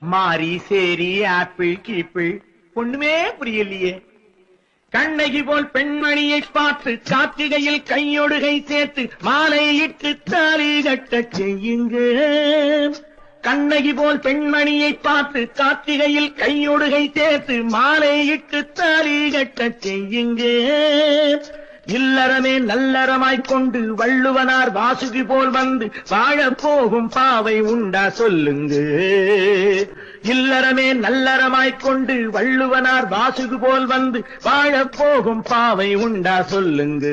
மாரி சேரி ஆப்பிள் கீப்பிள். ஒண்ணுமே புரியலையே. கண்ணகி போல் பெண்மணியை பார்த்து கார்த்திகையில் கையொடுகை சேர்த்து மாலையிட்டு தாலி கட்டச் செய்யுங்க. கண்ணகி போல் பெண்மணியை பார்த்து கார்த்திகையில் கையொடுகை சேர்த்து மாலையிட்டு தாலி கட்ட செய்யுங்க. இல்லறமே நல்லறமாய்க் கொண்டு வள்ளுவனார் வாசுகி போல் வந்து வாழப் போகும் பாவை உண்டா சொல்லுங்க. இல்லறமே நல்லறமாய்க் கொண்டு வள்ளுவனார் வாசுகு போல் வந்து வாழப் போகும் பாவை உண்டா சொல்லுங்க.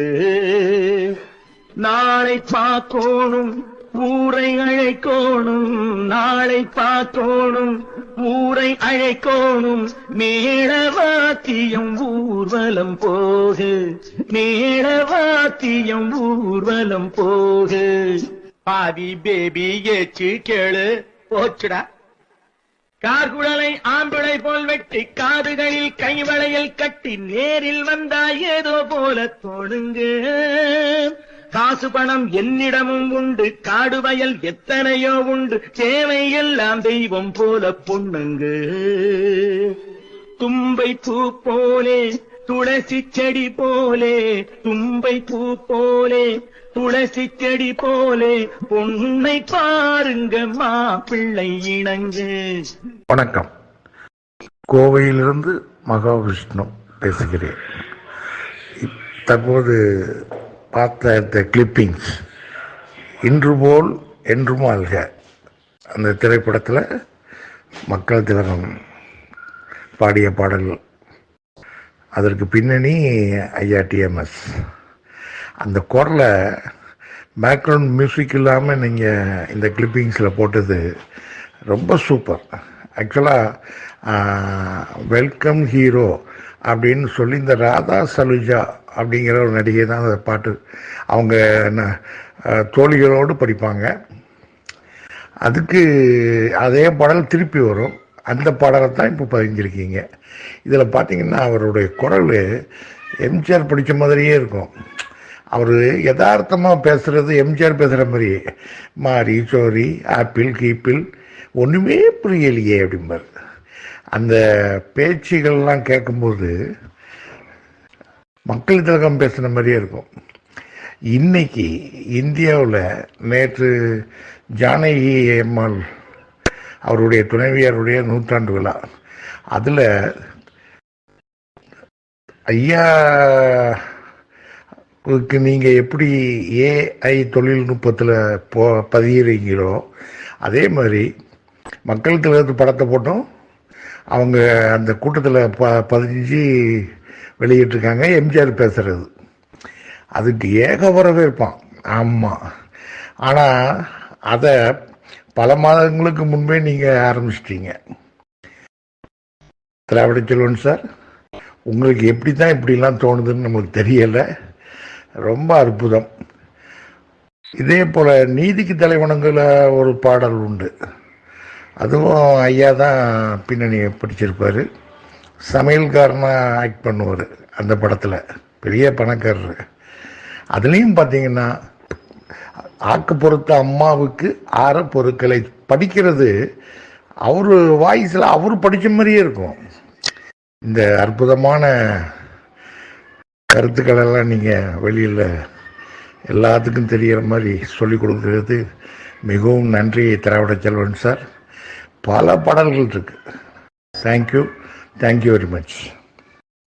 நாளை பார்க்கோணும் ஊரை அழைக்கோணும் நாளை பார்க்கோணும் ஊரை அழைக்கோணும் மேளவாத்தியம் ஊர்வலம் போகு. மேளவாத்தியம் ஊர்வலம் போகு. பாதி பேபி ஏச்சு கேளு. போச்சுடா. கார்குழலை ஆம்பிளை போல் வெட்டி காதுகளில் கைவளையில் கட்டி நேரில் வந்தா ஏதோ போல தோணுங்க காசு பணம் என்னிடமும் உண்டு காடு வயல் எத்தனையோ உண்டு சேவை எல்லாம் தெய்வம் போல பொண்ணுங்க. தும்பை பூ போலே துளசி செடி போலே தும்பை பூ போலே துளசி செடி போலே பொண்ணை பாருங்க மாப்பிள்ளை இணங்க. வணக்கம். கோவையிலிருந்து மகாவிஷ்ணு பேசுகிறேன். தற்போது பார்த்த த கிளிப்பிங்ஸ் இன்று போல் என்றும் அல்க அந்த திரைப்படத்தில் மக்கள் திலகம் பாடிய பாடல்கள் அதற்கு பின்னணி ஐயா டிஎம்எஸ் அந்த குரலை பேக்ரவுண்ட் மியூசிக் இல்லாமல் நீங்கள் இந்த கிளிப்பிங்ஸில் போட்டது ரொம்ப சூப்பர் ஆக்சுவலாக வெல்கம் ஹீரோ அப்படின்னு சொல்லி இந்த ராதா சலுஜா அப்படிங்கிற ஒரு நடிகை தான் அந்த பாட்டு. அவங்க என்ன தோழிகளோடு படிப்பாங்க. அதுக்கு அதே பாடல் திருப்பி வரும். அந்த பாடலை தான் இப்போ பதிஞ்சிருக்கீங்க. இதில் பார்த்தீங்கன்னா அவருடைய குரல் எம்ஜிஆர் படித்த மாதிரியே இருக்கும். அவர் யதார்த்தமாக பேசுகிறது எம்ஜிஆர் பேசுகிற மாதிரி. மாரி சோரி ஆப்பிள் கீப்பிள் ஒன்றுமே புரியலையே அப்படிம்பார். அந்த பேச்சுகள்லாம் கேட்கும்போது மக்கள் திலகம் பேசுன மாதிரியே இருக்கும். இன்னைக்கு இந்தியாவில் நேற்று ஜானகி அம்மாள் அவருடைய துணைவியாருடைய நூற்றாண்டு விழா. அதில் ஐயா க்கு நீங்கள் எப்படி ஏஐ தொழில்நுட்பத்தில் போ பதிகிறீங்களோ அதே மாதிரி மக்கள் தலைவர் படத்தை போட்டோம். அவங்க அந்த கூட்டத்தில் ப பதிஞ்சு வெளியிட்டிருக்காங்க. எம்ஜிஆர் பேசுகிறது அதுக்கு ஏக வரவேற்பான். ஆமாம் ஆனால் அதை பல மாதங்களுக்கு முன்பே நீங்கள் ஆரம்பிச்சிட்டீங்க. திராவிட செல்வன் சார் உங்களுக்கு எப்படி தான் இப்படிலாம் தோணுதுன்னு நம்மளுக்கு தெரியலை. ரொம்ப அற்புதம். இதே போல் நீதிக்கு தலைவணங்கில் ஒரு பாடல் உண்டு. அதுவும் ஐயா தான் பின்னணியை படிச்சிருப்பார். சமையல்காரனாக ஆக்ட் பண்ணுவார் அந்த படத்தில். பெரிய பணக்காரர். அதுலேயும் பார்த்தீங்கன்னா ஆக்கு பொறுத்த அம்மாவுக்கு ஆற பொருட்களை படிக்கிறது அவர் வாய்ஸில் அவர் படித்த மாதிரியே இருக்கும். இந்த அற்புதமான கருத்துக்களெல்லாம் நீங்கள் வெளியில் எல்லாத்துக்கும் தெரிகிற மாதிரி சொல்லி கொடுக்கறது மிகவும் நன்றி திராவிட செல்வன் சார். பல பாடல்கள் இருக்குது தேங்க்யூ தேங்க்யூ வெரி மச்